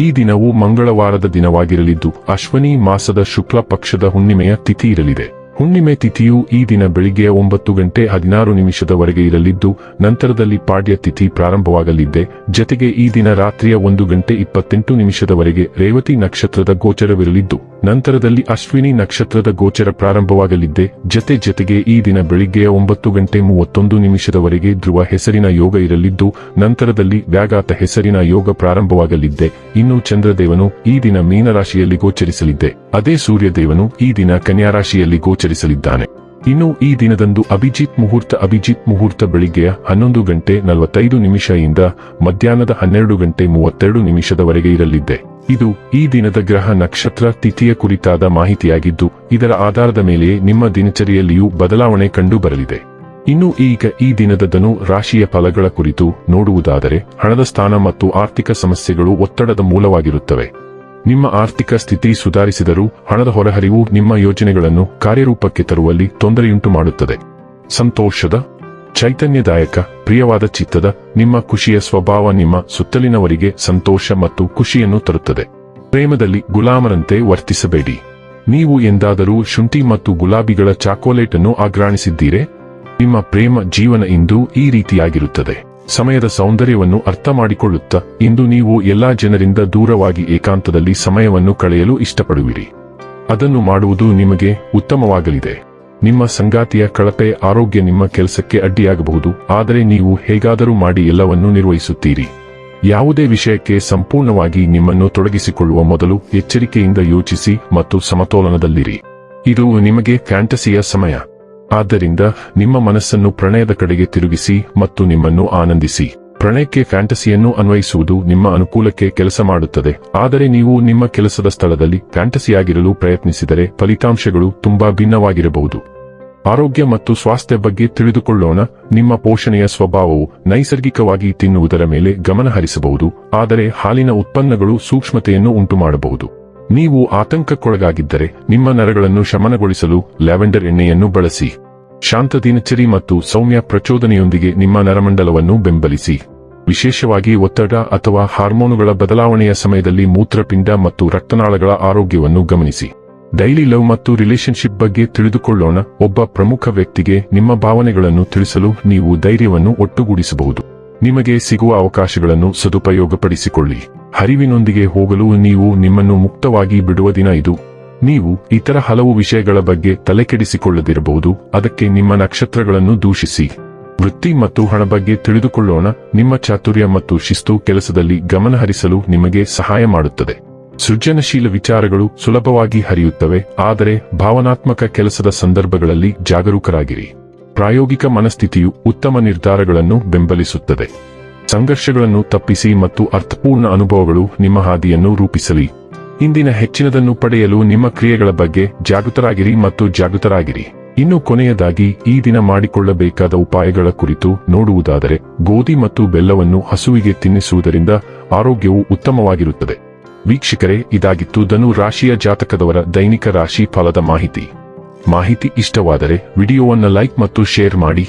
ಈ ದಿನವು ಮಂಗಳವಾರದ ದಿನವಾಗಿರಲಿದ್ದು, ಅಶ್ವನಿ ಮಾಸದ ಶುಕ್ಲ ಪಕ್ಷದ ಹುಣ್ಣಿಮೆಯ ತಿಥಿ ಇರಲಿದೆ. ಹುಣ್ಣಿಮೆ ತಿಥಿಯು ಈ ದಿನ ಬೆಳಿಗ್ಗೆ ಒಂಬತ್ತು ಗಂಟೆ ಹದಿನಾರು ನಿಮಿಷದವರೆಗೆ ಇರಲಿದ್ದು, ನಂತರದಲ್ಲಿ ಪಾಡ್ಯ ತಿಥಿ ಪ್ರಾರಂಭವಾಗಲಿದ್ದೆ. ಜತೆಗೆ ಈ ದಿನ ರಾತ್ರಿಯ ಒಂದು ಗಂಟೆ ಇಪ್ಪತ್ತೆಂಟು ನಿಮಿಷದವರೆಗೆ ರೇವತಿ ನಕ್ಷತ್ರದ ಗೋಚರವಿರಲಿದ್ದು ನಂತರದಲ್ಲಿ ಅಶ್ವಿನಿ ನಕ್ಷತ್ರದ ಗೋಚರ ಪ್ರಾರಂಭವಾಗಲಿದ್ದೆ. ಜತೆ ಜತೆಗೆ ಈ ದಿನ ಬೆಳಿಗ್ಗೆಯ ಒಂಬತ್ತು ಗಂಟೆ ಮೂವತ್ತೊಂದು ನಿಮಿಷದವರೆಗೆ ಧ್ರುವ ಹೆಸರಿನ ಯೋಗ ಇರಲಿದ್ದು, ನಂತರದಲ್ಲಿ ವ್ಯಾಘಾತ ಹೆಸರಿನ ಯೋಗ ಪ್ರಾರಂಭವಾಗಲಿದ್ದೆ. ಇನ್ನು ಚಂದ್ರದೇವನು ಈ ದಿನ ಮೀನರಾಶಿಯಲ್ಲಿ ಗೋಚರಿಸಲಿದ್ದೆ. ಅದೇ ಸೂರ್ಯದೇವನು ಈ ದಿನ ಕನ್ಯಾರಾಶಿಯಲ್ಲಿ ಗೋಚರಿಸಲಿದ್ದಾನೆ. ಇನ್ನು ಈ ದಿನದಂದು ಅಭಿಜಿತ್ ಮುಹೂರ್ತ ಅಭಿಜಿತ್ ಮುಹೂರ್ತ ಬೆಳಿಗ್ಗೆಯ ಹನ್ನೊಂದು ಗಂಟೆ ನಲವತ್ತೈದು ನಿಮಿಷದಿಂದ ಮಧ್ಯಾಹ್ನದ ಹನ್ನೆರಡು ಗಂಟೆ ಮೂವತ್ತೆರಡು ನಿಮಿಷದವರೆಗೆ ಇರಲಿದ್ದೆ ಇದು ಈ ದಿನದ ಗ್ರಹ ನಕ್ಷತ್ರ ತಿಥಿಯ ಕುರಿತಾದ ಮಾಹಿತಿಯಾಗಿದ್ದು, ಇದರ ಆಧಾರದ ಮೇಲೆ ನಿಮ್ಮ ದಿನಚರಿಯಲ್ಲಿಯೂ ಬದಲಾವಣೆ ಕಂಡು ಬರಲಿದೆ ಇನ್ನು ಈಗ ಈ ದಿನದ ಧನು ರಾಶಿಯ ಫಲಗಳ ಕುರಿತು ನೋಡುವುದಾದರೆ, ಹಣದ ಸ್ಥಾನ ಮತ್ತು ಆರ್ಥಿಕ ಸಮಸ್ಯೆಗಳು ಒತ್ತಡದ ಮೂಲವಾಗಿರುತ್ತವೆ. ನಿಮ್ಮ ಆರ್ಥಿಕ ಸ್ಥಿತಿ ಸುಧಾರಿಸಿದರೂ ಹಣದ ಹೊರಹರಿವು ನಿಮ್ಮ ಯೋಜನೆಗಳನ್ನು ಕಾರ್ಯರೂಪಕ್ಕೆ ತರುವಲ್ಲಿ ತೊಂದರೆಯುಂಟು ಮಾಡುತ್ತದೆ. ಸಂತೋಷದ, ಚೈತನ್ಯದಾಯಕ, ಪ್ರಿಯವಾದ ಚಿತ್ತದ, ನಿಮ್ಮ ಖುಷಿಯ ಸ್ವಭಾವ ನಿಮ್ಮ ಸುತ್ತಲಿನವರಿಗೆ ಸಂತೋಷ ಮತ್ತು ಖುಷಿಯನ್ನು ತರುತ್ತದೆ. ಪ್ರೇಮದಲ್ಲಿ ಗುಲಾಮರಂತೆ ವರ್ತಿಸಬೇಡಿ. ನೀವು ಎಂದಾದರೂ ಶುಂಠಿ ಮತ್ತು ಗುಲಾಬಿಗಳ ಚಾಕೋಲೇಟ್ ಅನ್ನು ಆಗ್ರಾಣಿಸಿದ್ದೀರೆ ನಿಮ್ಮ ಪ್ರೇಮ ಜೀವನ ಇಂದು ಈ ರೀತಿಯಾಗಿರುತ್ತದೆ. ಸಮಯದ ಸೌಂದರ್ಯವನ್ನು ಅರ್ಥ ಮಾಡಿಕೊಳ್ಳುತ್ತಾ ಇಂದು ನೀವು ಎಲ್ಲಾ ಜನರಿಂದ ದೂರವಾಗಿ ಏಕಾಂತದಲ್ಲಿ ಸಮಯವನ್ನು ಕಳೆಯಲು ಇಷ್ಟಪಡುವಿರಿ. ಅದನ್ನು ಮಾಡುವುದು ನಿಮಗೆ ಉತ್ತಮವಾಗಲಿದೆ. ನಿಮ್ಮ ಸಂಗಾತಿಯ ಕಳಪೆ ಆರೋಗ್ಯ ನಿಮ್ಮ ಕೆಲಸಕ್ಕೆ ಅಡ್ಡಿಯಾಗಬಹುದು, ಆದರೆ ನೀವು ಹೇಗಾದರೂ ಮಾಡಿ ಎಲ್ಲವನ್ನೂ ನಿರ್ವಹಿಸುತ್ತೀರಿ. ಯಾವುದೇ ವಿಷಯಕ್ಕೆ ಸಂಪೂರ್ಣವಾಗಿ ನಿಮ್ಮನ್ನು ತೊಡಗಿಸಿಕೊಳ್ಳುವ ಮೊದಲು ಎಚ್ಚರಿಕೆಯಿಂದ ಯೋಚಿಸಿ ಮತ್ತು ಸಮತೋಲನದಲ್ಲಿರಿ. ಇದು ನಿಮಗೆ ಫ್ಯಾಂಟಸಿಯ ಸಮಯ. ಆದ್ದರಿಂದ ನಿಮ್ಮ ಮನಸ್ಸನ್ನು ಪ್ರಣಯದ ಕಡೆಗೆ ತಿರುಗಿಸಿ ಮತ್ತು ನಿಮ್ಮನ್ನು ಆನಂದಿಸಿ. ಪ್ರಣಯಕ್ಕೆ ಫ್ಯಾಂಟಸಿಯನ್ನು ಅನ್ವಯಿಸುವುದು ನಿಮ್ಮ ಅನುಕೂಲಕ್ಕೆ ಕೆಲಸ ಮಾಡುತ್ತದೆ. ಆದರೆ ನೀವು ನಿಮ್ಮ ಕೆಲಸದ ಸ್ಥಳದಲ್ಲಿ ಫ್ಯಾಂಟಸಿಯಾಗಿರಲು ಪ್ರಯತ್ನಿಸಿದರೆ ಫಲಿತಾಂಶಗಳು ತುಂಬಾ ಭಿನ್ನವಾಗಿರಬಹುದು. ಆರೋಗ್ಯ ಮತ್ತು ಸ್ವಾಸ್ಥ್ಯ ಬಗ್ಗೆ ತಿಳಿದುಕೊಳ್ಳೋಣ. ನಿಮ್ಮ ಪೋಷಣೆಯ ಸ್ವಭಾವವು ನೈಸರ್ಗಿಕವಾಗಿ ತಿನ್ನುವುದರ ಮೇಲೆ ಗಮನ ಹರಿಸಬಹುದು ಆದರೆ ಹಾಲಿನ ಉತ್ಪನ್ನಗಳು ಸೂಕ್ಷ್ಮತೆಯನ್ನು ಉಂಟುಮಾಡಬಹುದು. ನೀವು ಆತಂಕಕ್ಕೊಳಗಾಗಿದ್ದರೆ ನಿಮ್ಮ ನರಗಳನ್ನು ಶಮನಗೊಳಿಸಲು ಲ್ಯಾವೆಂಡರ್ ಎಣ್ಣೆಯನ್ನು ಬಳಸಿ. ಶಾಂತ ದಿನಚರಿ ಮತ್ತು ಸೌಮ್ಯ ಪ್ರಚೋದನೆಯೊಂದಿಗೆ ನಿಮ್ಮ ನರಮಂಡಲವನ್ನು ಬೆಂಬಲಿಸಿ. ವಿಶೇಷವಾಗಿ ಒತ್ತಡ ಅಥವಾ ಹಾರ್ಮೋನುಗಳ ಬದಲಾವಣೆಯ ಸಮಯದಲ್ಲಿ ಮೂತ್ರಪಿಂಡ ಮತ್ತು ರಕ್ತನಾಳಗಳ ಆರೋಗ್ಯವನ್ನು ಗಮನಿಸಿ. ಡೈಲಿ ಲವ್ ಮತ್ತು ರಿಲೇಶನ್ಶಿಪ್ ಬಗ್ಗೆ ತಿಳಿದುಕೊಳ್ಳೋಣ. ಒಬ್ಬ ಪ್ರಮುಖ ವ್ಯಕ್ತಿಗೆ ನಿಮ್ಮ ಭಾವನೆಗಳನ್ನು ತಿಳಿಸಲು ನೀವು ಧೈರ್ಯವನ್ನು ಒಟ್ಟುಗೂಡಿಸಬಹುದು. ನಿಮಗೆ ಸಿಗುವ ಅವಕಾಶಗಳನ್ನು ಸದುಪಯೋಗಪಡಿಸಿಕೊಳ್ಳಿ. ಹರಿವಿನೊಂದಿಗೆ ಹೋಗಲು ನೀವು ನಿಮ್ಮನ್ನು ಮುಕ್ತವಾಗಿ ಬಿಡುವ ದಿನ ಇದು. ನೀವು ಇತರ ಹಲವು ವಿಷಯಗಳ ಬಗ್ಗೆ ತಲೆಕೆಡಿಸಿಕೊಳ್ಳದಿರಬಹುದು. ಅದಕ್ಕೆ ನಿಮ್ಮ ನಕ್ಷತ್ರಗಳನ್ನು ದೂಷಿಸಿ. ವೃತ್ತಿ ಮತ್ತು ಹಣ ಬಗ್ಗೆ ತಿಳಿದುಕೊಳ್ಳೋಣ. ನಿಮ್ಮ ಚಾತುರ್ಯ ಮತ್ತು ಶಿಸ್ತು ಕೆಲಸದಲ್ಲಿ ಗಮನಹರಿಸಲು ನಿಮಗೆ ಸಹಾಯ ಮಾಡುತ್ತದೆ. ಸೃಜನಶೀಲ ವಿಚಾರಗಳು ಸುಲಭವಾಗಿ ಹರಿಯುತ್ತವೆ. ಆದರೆ ಭಾವನಾತ್ಮಕ ಕೆಲಸದ ಸಂದರ್ಭಗಳಲ್ಲಿ ಜಾಗರೂಕರಾಗಿರಿ. ಪ್ರಾಯೋಗಿಕ ಮನಸ್ಥಿತಿಯು ಉತ್ತಮ ನಿರ್ಧಾರಗಳನ್ನು ಬೆಂಬಲಿಸುತ್ತದೆ. ಸಂಘರ್ಷಗಳನ್ನು ತಪ್ಪಿಸಿ ಮತ್ತು ಅರ್ಥಪೂರ್ಣ ಅನುಭವಗಳು ನಿಮ್ಮ ಹಾದಿಯನ್ನು ರೂಪಿಸಲಿ. ಇಂದಿನ ಹೆಚ್ಚಿನದನ್ನು ಪಡೆಯಲು ನಿಮ್ಮ ಕ್ರಿಯೆಗಳ ಬಗ್ಗೆ ಜಾಗೃತರಾಗಿರಿ ಮತ್ತು ಜಾಗೃತರಾಗಿರಿ. ಇನ್ನು ಕೊನೆಯದಾಗಿ, ಈ ದಿನ ಮಾಡಿಕೊಳ್ಳಬೇಕಾದ ಉಪಾಯಗಳ ಕುರಿತು ನೋಡುವುದಾದರೆ, ಗೋಧಿ ಮತ್ತು ಬೆಲ್ಲವನ್ನು ಹಸುವಿಗೆ ತಿನ್ನಿಸುವುದರಿಂದ ಆರೋಗ್ಯವು ಉತ್ತಮವಾಗಿರುತ್ತದೆ. ವೀಕ್ಷಕರೇ, ಇದಾಗಿತ್ತು ಧನು ರಾಶಿಯ ಜಾತಕದವರ ದೈನಿಕ ರಾಶಿ ಫಲದ ಮಾಹಿತಿ. ಮಾಹಿತಿ ಇಷ್ಟವಾದರೆ, ವಿಡಿಯೋವನ್ನು ಲೈಕ್ ಮತ್ತು ಶೇರ್ ಮಾಡಿ.